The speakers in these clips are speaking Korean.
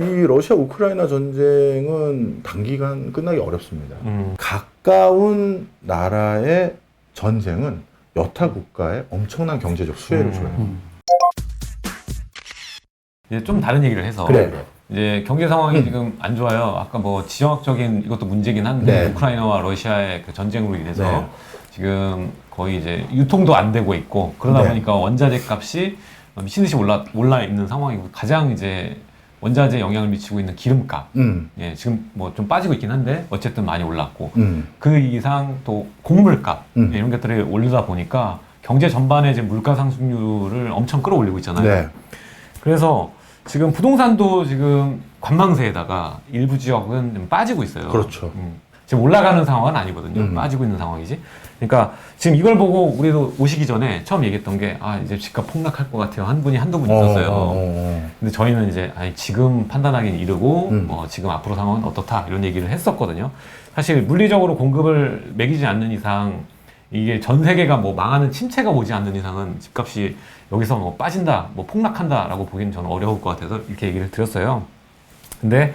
이 러시아 우크라이나 전쟁은 단기간 끝나기 어렵습니다. 음. 가까운 나라의 전쟁은 여타 국가에 엄청난 경제적 수혜를 음. 줘요. 음. 이제 좀 다른 얘기를 해서 그래. 이제 경제 상황이 음. 지금 안 좋아요. 아까 뭐 지정학적인 이것도 문제긴 한데 네. 우크라이나와 러시아의 그 전쟁으로 인해서 네. 지금 거의 이제 유통도 안 되고 있고 그러다 네. 보니까 원자재 값이 미친 듯이 올라 올라 있는 상황이고 가장 이제 원자재 영향을 미치고 있는 기름값 음, 예, 지금 뭐 좀 빠지고 있긴 한데 어쨌든 많이 올랐고 음, 그 이상 또 곡물값 음. 예, 이런 것들이 오르다 보니까 경제 전반에 지금 물가 상승률을 엄청 끌어올리고 있잖아요. 네. 그래서 지금 부동산도 지금 관망세에다가 일부 지역은 좀 빠지고 있어요. 그렇죠. 음. 지금 올라가는 상황은 아니거든요. 음. 빠지고 있는 상황이지. 그러니까 지금 이걸 보고 우리도 오시기 전에 처음 얘기했던 게 아 이제 집값 폭락할 것 같아요. 한 분이 한두 분 있었어요. 어, 어, 어. 근데 저희는 이제 아니, 지금 판단하기는 이르고 음. 뭐 지금 앞으로 상황은 어떻다 이런 얘기를 했었거든요. 사실 물리적으로 공급을 매기지 않는 이상 이게 전 세계가 뭐 망하는 침체가 오지 않는 이상은 집값이 여기서 뭐 빠진다, 뭐 폭락한다라고 보기는 저는 어려울 것 같아서 이렇게 얘기를 드렸어요. 근데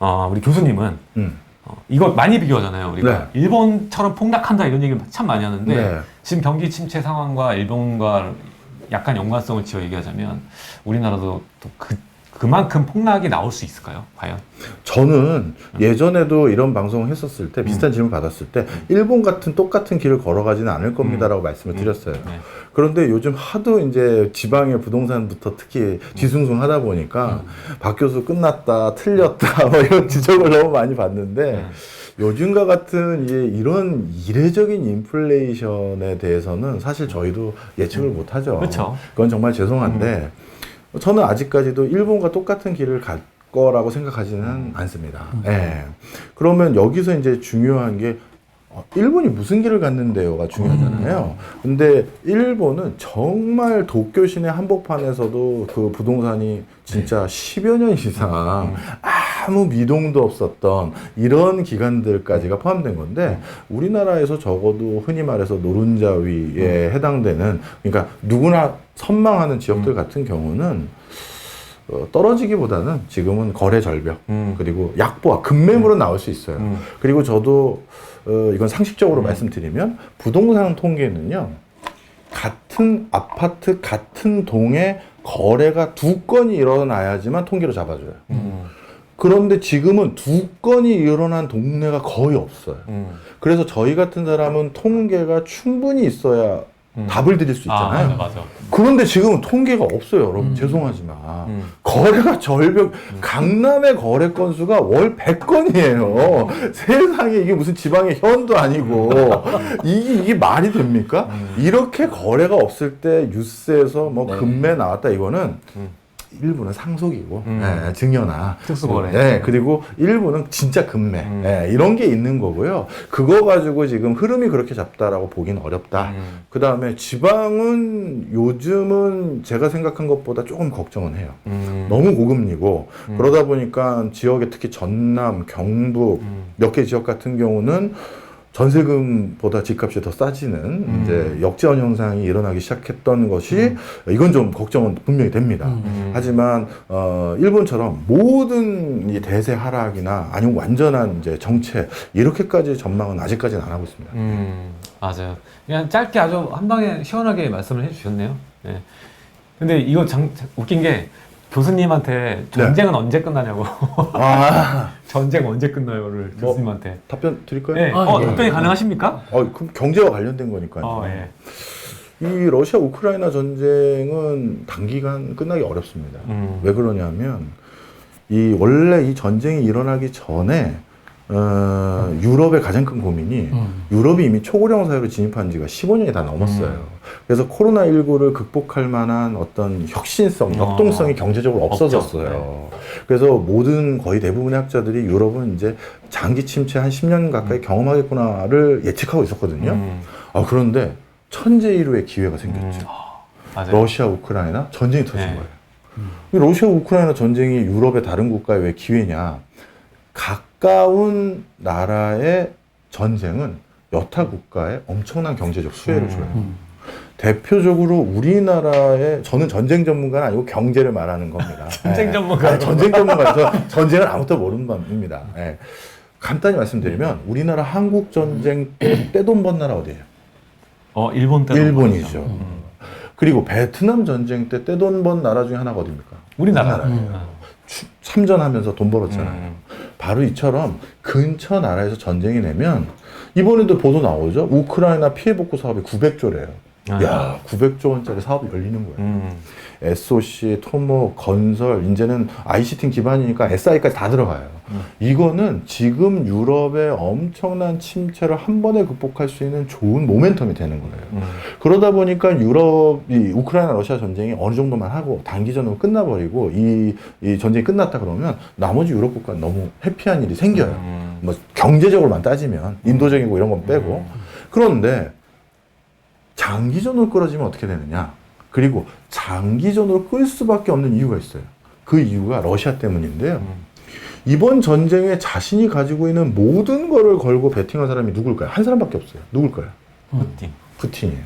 어, 우리 교수님은 음. 어, 이거 많이 비교하잖아요. 우리가 일본처럼 폭락한다 이런 얘기를 참 많이 하는데 네. 지금 경기 침체 상황과 일본과 약간 연관성을 지어 얘기하자면 우리나라도 또 그, 그만큼 폭락이 나올 수 있을까요? 과연? 저는 예전에도 이런 방송을 했었을 때 비슷한 질문 받았을 때 일본 같은 똑같은 길을 걸어가지는 않을 겁니다라고 말씀을 드렸어요. 네. 그런데 요즘 하도 이제 지방의 부동산부터 특히 뒤숭숭하다 보니까 박 교수 끝났다, 틀렸다 뭐 이런 지적을 너무 많이 받는데 네. 요즘과 같은 이제 이런 이례적인 인플레이션에 대해서는 사실 저희도 예측을 못 하죠. 그렇죠. 그건 정말 죄송한데 저는 아직까지도 일본과 똑같은 길을 갈 거라고 생각하지는 않습니다. 예. 그러면 여기서 이제 중요한 게 어, 일본이 무슨 길을 갔는데요가 중요하잖아요. 근데 일본은 정말 도쿄 시내 한복판에서도 그 부동산이 진짜 10여 년 이상 아무 미동도 없었던 이런 기간들까지가 포함된 건데 우리나라에서 적어도 흔히 말해서 노른자위에 해당되는 그러니까 누구나 선망하는 지역들 같은 경우는 어, 떨어지기보다는 지금은 거래 절벽 음. 그리고 약보와 급매물은 나올 수 있어요. 음. 그리고 저도 어, 이건 상식적으로 말씀드리면 부동산 통계는요 같은 아파트 같은 동에 거래가 두 건이 일어나야지만 통계로 잡아줘요. 음. 그런데 지금은 두 건이 일어난 동네가 거의 없어요. 음. 그래서 저희 같은 사람은 통계가 충분히 있어야 음. 답을 드릴 수 아, 있잖아요. 맞아, 맞아. 그런데 지금은 통계가 없어요, 여러분. 음. 죄송하지만. 음. 거래가 절벽, 강남의 거래 건수가 월 100건이에요. 세상에 이게 무슨 지방의 현도 아니고. 이게, 이게 말이 됩니까? 이렇게 거래가 없을 때 뉴스에서 뭐 네. 금매 나왔다 이거는 음. 일부는 상속이고, 음. 예, 증여나. 특수거래. 예, 그리고 일부는 진짜 금매. 음. 예, 이런 게 있는 거고요. 그거 가지고 지금 흐름이 그렇게 잡다라고 보기는 어렵다. 음. 그 다음에 지방은 요즘은 제가 생각한 것보다 조금 걱정은 해요. 음. 너무 고금리고 음. 그러다 보니까 지역에 특히 전남, 경북 음. 몇개 지역 같은 경우는 전세금보다 집값이 더 싸지는 음. 이제 역지원 현상이 일어나기 시작했던 것이 이건 좀 걱정은 분명히 됩니다. 음. 하지만 어, 일본처럼 모든 이 대세 하락이나 아니면 완전한 이제 정체 이렇게까지 전망은 아직까지는 안 하고 있습니다. 음, 맞아요. 그냥 짧게 아주 한 방에 시원하게 말씀을 해주셨네요. 네. 근데 이거 장, 웃긴 게 교수님한테 전쟁은 언제 끝나냐고. 아 전쟁 언제 끝나요를 뭐, 교수님한테. 답변 드릴까요? 네. 아, 어, 예. 답변이 가능하십니까? 어, 그럼 경제와 관련된 거니까요. 어, 예. 이 러시아 우크라이나 전쟁은 단기간 끝나기 어렵습니다. 음. 왜 그러냐면 이 원래 이 전쟁이 일어나기 전에 어, 유럽의 가장 큰 고민이 음. 유럽이 이미 초고령 사회로 진입한 지가 15년이 다 넘었어요. 음. 그래서 코로나19를 극복할 만한 어떤 혁신성, 어. 역동성이 경제적으로 없죠. 없어졌어요. 그래서 모든 거의 대부분의 학자들이 유럽은 이제 장기 침체 한 10년 가까이 경험하겠구나를 예측하고 있었거든요. 음. 아, 그런데 천재일우의 기회가 생겼죠. 맞아요. 러시아 우크라이나 전쟁이 터진 네. 거예요. 이 러시아 우크라이나 전쟁이 유럽의 다른 국가에 왜 기회냐? 가까운 나라의 전쟁은 여타 국가에 엄청난 경제적 수혜를 음. 줘요. 음. 대표적으로 우리나라의 저는 전쟁 전문가는 아니고 경제를 말하는 겁니다. 전쟁 예. 전문가. 아니, 전쟁 전문가. 저 전쟁을 아무것도 모르는 겁니다. 예. 간단히 말씀드리면 우리나라 한국 전쟁 때 떼돈 번 나라 어디예요? 어 일본 때 일본이죠. 그리고 베트남 전쟁 때 떼돈 번 나라 중에 하나가 어디입니까? 우리나라. 우리나라예요. 추- 참전하면서 돈 벌었잖아요. 음. 바로 이처럼 근처 나라에서 전쟁이 내면 이번에도 보도 나오죠. 우크라이나 피해 복구 사업이 900조래요. 아. 야, 900조 원짜리 사업이 열리는 거예요. 음. SOC, 토모, 건설, 이제는 ICT 기반이니까 SI까지 다 들어가요. 음. 이거는 지금 유럽의 엄청난 침체를 한 번에 극복할 수 있는 좋은 모멘텀이 되는 거예요. 음. 그러다 보니까 유럽이 우크라이나 러시아 전쟁이 어느 정도만 하고 단기전으로 끝나버리고 이, 이 전쟁이 끝났다 그러면 나머지 유럽 국가는 너무 해피한 일이 생겨요. 음. 뭐 경제적으로만 따지면 인도적이고 이런 건 빼고 그런데 장기전으로 끌어지면 어떻게 되느냐? 그리고 장기전으로 끌 수밖에 없는 이유가 있어요. 그 이유가 러시아 때문인데요. 음. 이번 전쟁에 자신이 가지고 있는 모든 거를 걸고 베팅한 사람이 누굴까요? 한 사람밖에 없어요. 누굴까요? 푸틴. 푸틴이에요.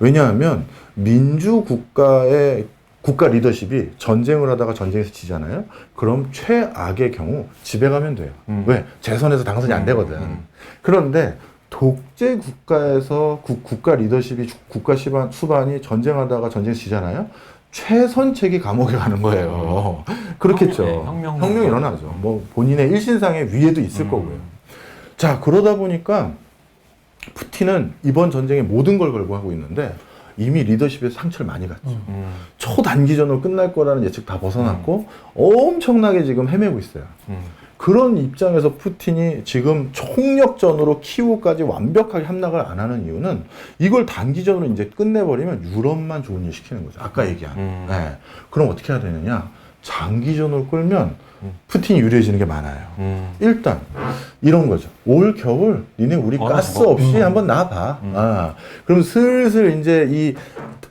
왜냐하면 민주 국가의 국가 리더십이 전쟁을 하다가 전쟁에서 지잖아요. 그럼 최악의 경우 집에 가면 돼요. 음. 왜? 재선에서 당선이 안 되거든. 음. 그런데 독재 국가에서 국, 국가 리더십이 주- 국가 시반, 수반이 전쟁하다가 전쟁 지잖아요. 최선책이 감옥에 가는 거예요. 그렇겠죠. 혁명, 네, 혁명. 혁명 이 일어나죠. 뭐 본인의 일신상의 위에도 있을 음. 거고요. 자, 그러다 보니까 푸틴은 이번 전쟁에 모든 걸 걸고 하고 있는데 이미 리더십에서 상처를 많이 갔죠. 음. 초단기전으로 끝날 거라는 예측 다 벗어났고 엄청나게 지금 헤매고 있어요. 음. 그런 입장에서 푸틴이 지금 총력전으로 키우까지 완벽하게 함락을 안 하는 이유는 이걸 단기전으로 이제 끝내버리면 유럽만 좋은 일 시키는 거죠. 아까 얘기한. 음. 네. 그럼 어떻게 해야 되느냐? 장기전으로 끌면 음. 푸틴이 유리해지는 게 많아요. 음. 일단 이런 거죠. 올 겨울 니네 우리 어, 가스 뭐, 없이 음. 한번 나봐. 음. 아, 그럼 슬슬 이제 이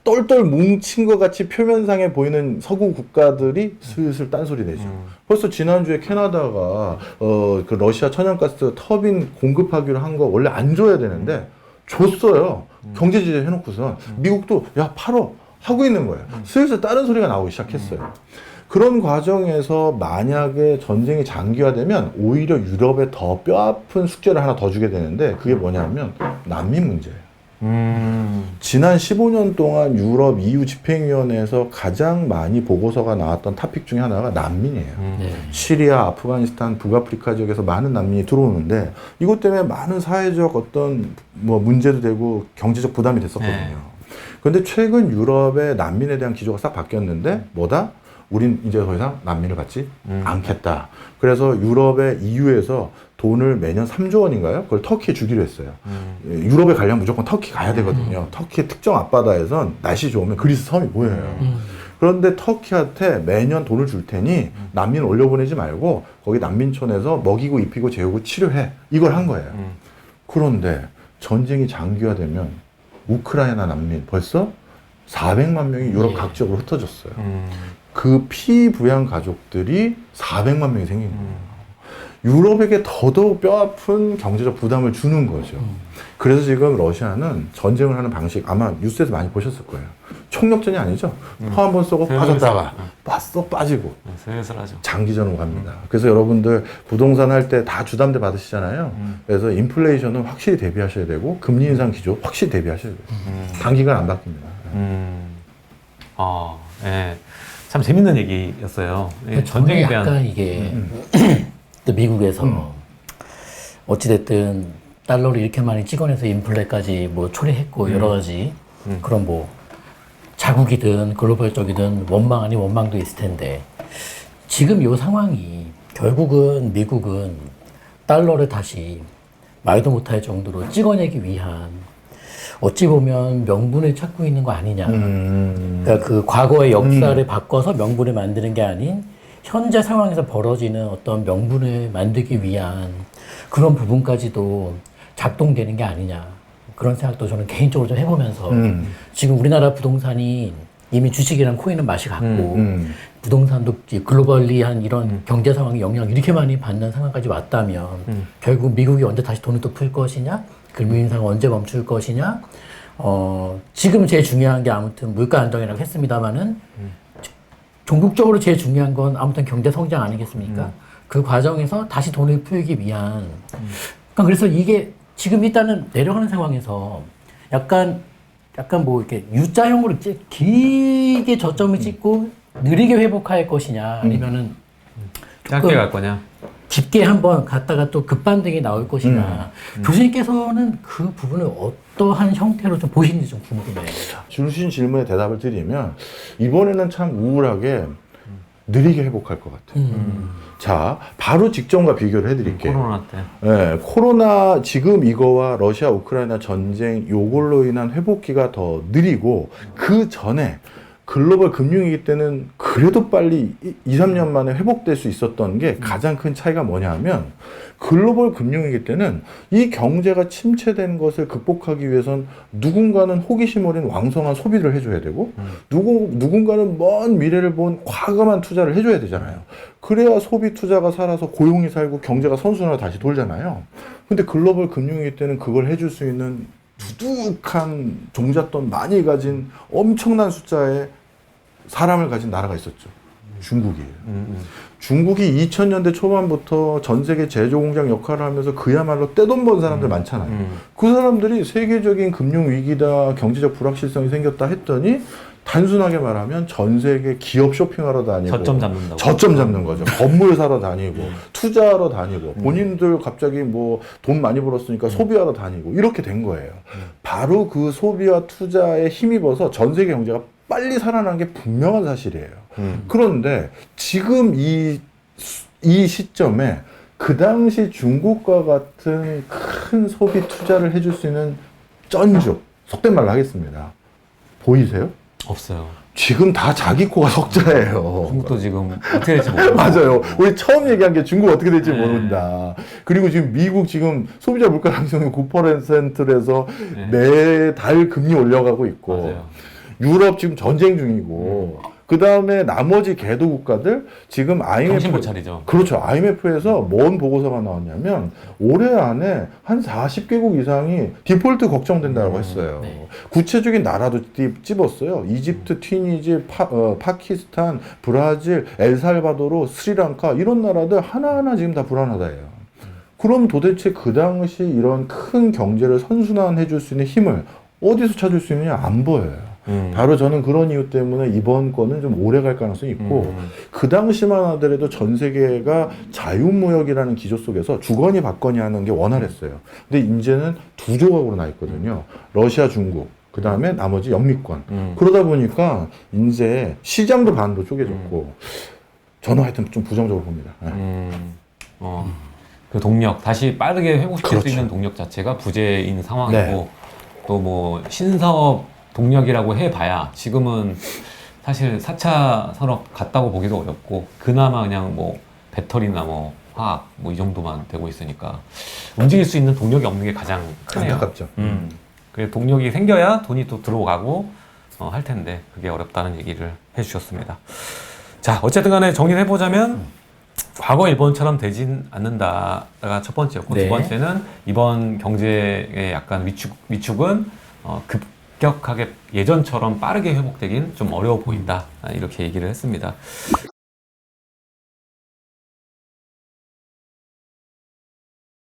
똘똘 뭉친 것 같이 표면상에 보이는 서구 국가들이 슬슬 딴소리 내죠. 음. 벌써 지난주에 캐나다가 어 그 러시아 천연가스 터빈 공급하기로 한 거 원래 안 줘야 되는데 줬어요. 경제 제재 해놓고선 미국도 야 팔어 하고 있는 거예요. 슬슬 다른 소리가 나오기 시작했어요. 그런 과정에서 만약에 전쟁이 장기화되면 오히려 유럽에 더 뼈아픈 숙제를 하나 더 주게 되는데 그게 뭐냐면 난민 문제예요. 음. 지난 15년 동안 유럽 EU 집행위원회에서 가장 많이 보고서가 나왔던 토픽 중에 하나가 난민이에요. 음. 네. 시리아, 아프가니스탄, 북아프리카 지역에서 많은 난민이 들어오는데 이것 때문에 많은 사회적 어떤 뭐 문제도 되고 경제적 부담이 됐었거든요. 네. 그런데 최근 유럽의 난민에 대한 기조가 싹 바뀌었는데 뭐다? 우린 이제 더 이상 난민을 받지 음. 않겠다. 그래서 유럽의 EU에서 돈을 매년 3조 원인가요? 그걸 터키에 주기로 했어요. 음. 예, 유럽에 가려면 무조건 터키 가야 되거든요. 터키의 특정 앞바다에선 날씨 좋으면 그리스 섬이 보여요. 음. 그런데 터키한테 매년 돈을 줄 테니 난민 올려보내지 말고 거기 난민촌에서 먹이고 입히고 재우고 치료해. 이걸 한 거예요. 음. 그런데 전쟁이 장기화되면 우크라이나 난민 벌써 400만 명이 유럽 예. 각 지역으로 흩어졌어요. 음. 그 피부양 가족들이 400만 명이 생긴 거예요. 음. 유럽에게 더더욱 뼈아픈 경제적 부담을 주는 거죠. 그래서 지금 러시아는 전쟁을 하는 방식 아마 뉴스에서 많이 보셨을 거예요. 총력전이 아니죠. 포 한 번 쏘고 슬슬. 빠졌다가 음. 빠져 빠지고 네, 슬슬 하죠. 장기전으로 갑니다. 그래서 여러분들 부동산 할 때 다 주담대 받으시잖아요. 음. 그래서 인플레이션은 확실히 대비하셔야 되고 금리 인상 기조 확실히 대비하셔야 돼요. 음. 단기간 안 바뀝니다. 음. 아, 예. 참 재밌는 얘기였어요. 예, 전쟁에 대한 약간 이게 음. 또 미국에서 어찌됐든 달러를 이렇게 많이 찍어내서 인플레까지 뭐 초래했고 여러 가지 음. 그런 뭐 자국이든 글로벌적이든 원망 아닌 원망도 있을 텐데 지금 이 상황이 결국은 미국은 달러를 다시 말도 못할 정도로 찍어내기 위한 어찌 보면 명분을 찾고 있는 거 아니냐. 음. 그러니까 그 과거의 역사를 바꿔서 명분을 만드는 게 아닌 현재 상황에서 벌어지는 어떤 명분을 만들기 위한 그런 부분까지도 작동되는 게 아니냐 그런 생각도 저는 개인적으로 좀 해보면서 음. 지금 우리나라 부동산이 이미 주식이랑 코인은 맛이 갔고 음. 부동산도 이제 글로벌리한 이런 경제 상황이 영향을 이렇게 많이 받는 상황까지 왔다면 음. 결국 미국이 언제 다시 돈을 또 풀 것이냐 금리 인상 언제 멈출 것이냐 어, 지금 제일 중요한 게 아무튼 물가 안정이라고 했습니다만은 종국적으로 제일 중요한 건 아무튼 경제 성장 아니겠습니까? 그 과정에서 다시 돈을 풀기 위한. 그러니까 그래서 이게 지금 일단은 내려가는 상황에서 약간 약간 뭐 이렇게 U자형으로 길게 저점을 찍고 느리게 회복할 것이냐 아니면은 짧게 조금 갈 거냐? 깊게 한번 갔다가 또 급반등이 나올 것이냐. 교수님께서는 그 부분을 어떠한 형태로 좀 보시는지 좀 궁금해요. 주신 질문에 대답을 드리면 이번에는 참 우울하게 느리게 회복할 것 같아요. 자, 바로 직전과 비교를 해드릴게요. 코로나 때. 예, 코로나 지금 이거와 러시아 우크라이나 전쟁 요걸로 인한 회복기가 더 느리고 그 전에 글로벌 금융위기 때는 그래도 빨리 2, 3년 만에 회복될 수 있었던 게 가장 큰 차이가 뭐냐면 글로벌 금융위기 때는 이 경제가 침체된 것을 극복하기 위해선 누군가는 호기심 어린 왕성한 소비를 해줘야 되고 누구, 누군가는 먼 미래를 본 과감한 투자를 해줘야 되잖아요. 그래야 소비 투자가 살아서 고용이 살고 경제가 선순환으로 다시 돌잖아요. 근데 글로벌 금융위기 때는 그걸 해줄 수 있는 두둑한 종잣돈 많이 가진 엄청난 숫자의 사람을 가진 나라가 있었죠. 중국이에요. 음, 음. 중국이 2000년대 초반부터 전 세계 제조 공장 역할을 하면서 그야말로 떼돈 번 사람들 많잖아요. 음. 그 사람들이 세계적인 금융 위기다, 경제적 불확실성이 생겼다 했더니 단순하게 말하면 전 세계 기업 쇼핑하러 다니고 저점 잡는다고. 저점 잡는 거죠. 건물 사러 다니고 투자하러 다니고 본인들 갑자기 뭐 돈 많이 벌었으니까 소비하러 다니고 이렇게 된 거예요. 바로 그 소비와 투자에 힘입어서 전 세계 경제가 빨리 살아난 게 분명한 사실이에요. 음. 그런데 지금 이, 수- 이 시점에 그 당시 중국과 같은 큰 소비 투자를 해줄 수 있는 쩐족, 속된 말로 하겠습니다. 보이세요? 없어요. 지금 다 자기 코가 석자예요. 중국도 지금 어떻게 될지 모르고. 맞아요. 우리 처음 얘기한 게 중국 어떻게 될지 네. 모른다. 그리고 지금 미국 지금 소비자 물가 상승이 9%에서 네. 매달 금리 올려가고 있고 맞아요. 유럽 지금 전쟁 중이고 그 다음에 나머지 개도 국가들 지금 IMF 정신 못 차리죠. 그렇죠. IMF에서 뭔 보고서가 나왔냐면 올해 안에 한 40개국 이상이 디폴트 걱정된다고 했어요. 네. 구체적인 나라도 띠- 찝었어요. 이집트, 튀니지, 파, 어, 파키스탄, 브라질, 엘살바도르, 스리랑카 이런 나라들 하나하나 지금 다 불안하다예요. 그럼 도대체 그 당시 이런 큰 경제를 선순환해 줄 수 있는 힘을 어디서 찾을 수 있느냐 안 보여요. 음. 바로 저는 그런 이유 때문에 이번 거는 좀 오래 갈 가능성이 있고 음. 그 당시만 하더라도 전 세계가 자유무역이라는 기조 속에서 주거니 받거니 하는 게 원활했어요. 근데 이제는 두 조각으로 나 있거든요. 러시아, 중국, 그 다음에 나머지 영미권. 음. 그러다 보니까 이제 시장도 반으로 쪼개졌고 저는 하여튼 좀 부정적으로 봅니다. 네. 음, 어, 그 동력 다시 빠르게 회복시킬 그렇죠. 수 있는 동력 자체가 부재인 상황이고 네. 또뭐 신사업 동력이라고 해봐야 지금은 사실 4차 산업 갔다고 보기도 어렵고 그나마 그냥 뭐 배터리나 뭐 화학 뭐 이 정도만 되고 있으니까 움직일 수 있는 동력이 없는 게 가장 크네요. 안타깝죠. 음. 그 동력이 생겨야 돈이 또 들어가고 어, 할 텐데 그게 어렵다는 얘기를 해주셨습니다. 자 어쨌든 간에 정리를 해보자면 과거 일본처럼 되진 않는다가 첫 번째였고 네. 두 번째는 이번 경제의 약간 위축 위축은 어, 급 격하게 예전처럼 빠르게 회복되긴 좀 어려워 보인다 아, 이렇게 얘기를 했습니다.